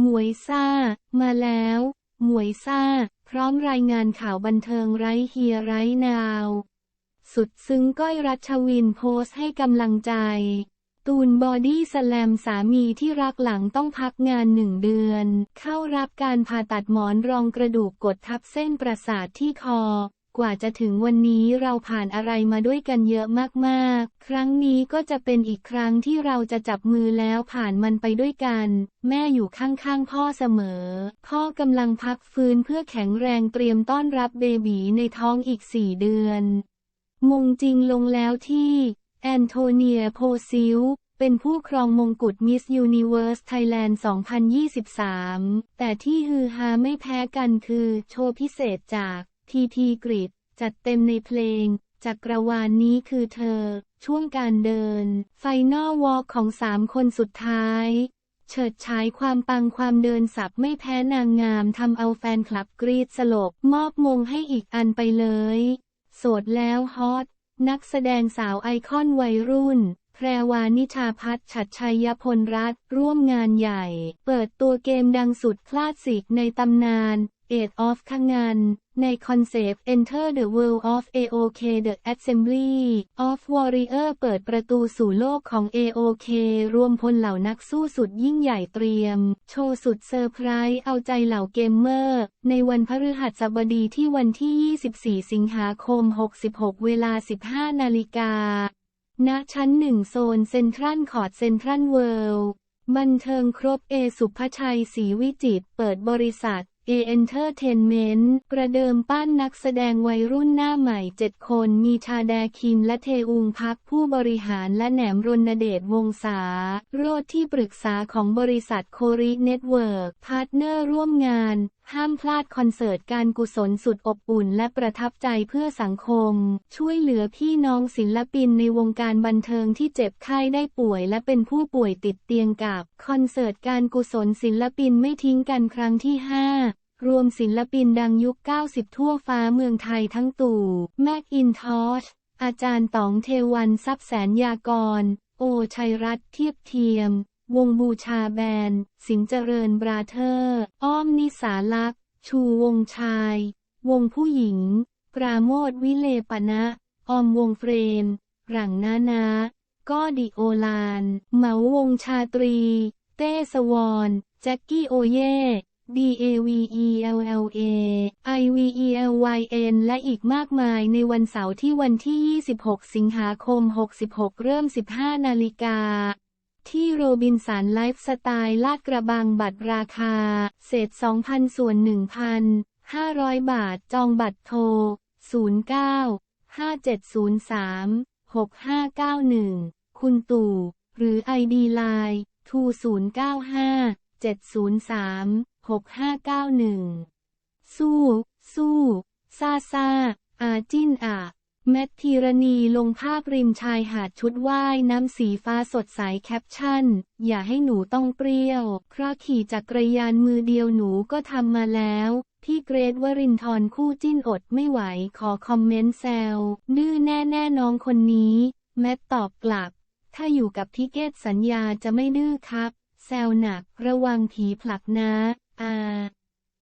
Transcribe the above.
หมวยซ่า มาแล้ว หมวยซ่า พร้อมรายงานข่าวบันเทิงไร้เฮียไร้นาว สุดซึ้งก้อยรัชวินโพสต์ให้กำลังใจ ตูนบอดี้สแลมสามีที่รักหลังต้องพักงานหนึ่งเดือน เข้ารับการผ่าตัดหมอนรองกระดูกกดทับเส้นประสาทที่คอ กว่าจะถึงวันนี้เราผ่านอะไรมาด้วยกันเยอะมากๆ ครั้งนี้ก็จะเป็นอีกครั้งที่เราจะจับมือแล้วผ่านมันไปด้วยกัน แม่อยู่ข้างๆพ่อเสมอ พ่อกำลังพักฟื้นเพื่อแข็งแรงเตรียมต้อนรับเบบีในท้องอีกสี่เดือนมงจริงลงแล้วที่ แอนโทเนียโพซิลเป็นผู้ครองมงกุฎมิสยูนิเว r ร์สไทยแลนด์ 2023 แต่ที่ฮือฮาไม่แพ้กันคือโชว์พิเศษจาก ทีทีกริดจัดเต็มในเพลง จักรวาลนนี้คือเธอ ช่วงการเดิน ไฟนอลวอลของสามคนสุดท้าย เฉิดฉายความปังความเดินสับไม่แพ้นางงามทำเอาแฟนคลับกรีดสลบ มอบมงให้อีกอันไปเลย โสดแล้วฮอต นักแสดงสาวไอคอนวัยรุ่นแพรวานิชาพัฒน์ฉัดชัยพลรัตน์ร่วมงานใหญ่ เปิดตัวเกมดังสุดคลาสสิกในตำนาน Age of ขงันในคอนเซปต์ Enter the World of AOK The Assembly of Warrior เปิดประตูสู่โลกของ AOK รวมพลเหล่านักสู้สุดยิ่งใหญ่เตรียม โชว์สุดเซอร์ไพรส์เอาใจเหล่าเกมเมอร์ ในวันพฤหัสบดีที่วันที่ 24 สิงหาคม 66 เวลา 15 นาฬิกา ณ ชั้นหนึ่งโซนเซ็นทรัลคอร์ดเซ็นทรัลเวิลด์บันเทิงครบเอสุภชัยศรีวิจิตรเปิดบริษัท A Entertainment ประเดิมปั้นนักแสดงวัยรุ่นหน้าใหม่ 7 คน มีชาแดคินและเทอุงพักผู้บริหารและแหนมรณเดชวงศาโรดที่ปรึกษาของบริษัทโคริเน็ตเวิร์กพาร์ทเนอร์ร่วมงาน ห้ามพลาดคอนเสิร์ตการกุศลสุดอบอุ่นและประทับใจเพื่อสังคม ช่วยเหลือพี่น้องศิลปินในวงการบันเทิงที่เจ็บไข้ได้ป่วยและเป็นผู้ป่วยติดเตียงกับ คอนเสิร์ตการกุศลศิลปินไม่ทิ้งกันครั้งที่ 5รวมศิลปินดังยุค 90 ทั่วฟ้าเมืองไทยทั้งตู่ แม็กอินทอช อาจารย์ต๋องเทวันทรัพย์แสนยากร โอชัยรัตน์เทียบเทียม วงบูชาแบน สิงเจริญบราเธอร์ อ้อมนิสาลักษ์ ชูวงชาย วงผู้หญิง ปราโมทวิเลปนะ ออมวงเฟรม หลังนานา ก็ดิโอลาน เหมาวงชาตรี เต้สวอนแจ็คกี้โอเย่ D A V E L L A I V E L Y N และอีกมากมายในวันเสาร์ที่วันที่ 26 สิงหาคม 66 เริ่ม 15 นาฬิกา ที่โรบินสันไลฟ์สไตล์ลาดกระบังบัตรราคา เศษ 2,000 ส่วน 1,500 บาทจองบัตรโทร 09 5703 6591 คุณตู่ หรือ ID Line ทู095 703 6591 สู้ สู้ ซาซาอาจินอะ แมทธีรณีลงภาพริมชายหาดชุดว่ายน้ำสีฟ้าสดใสแคปชั่น อย่าให้หนูต้องเปรี้ยว เพราะขี่จักรยานมือเดียวหนูก็ทำมาแล้ว พี่เกรทวรินทร์คู่จิ้นอดไม่ไหวขอคอมเมนต์แซวดื้อแน่แน่น้องคนนี้ แมทตอบกลับ ถ้าอยู่กับพี่เกตสัญญาจะไม่ดื้อครับ แซวหนักระวังผีผลักนะ อา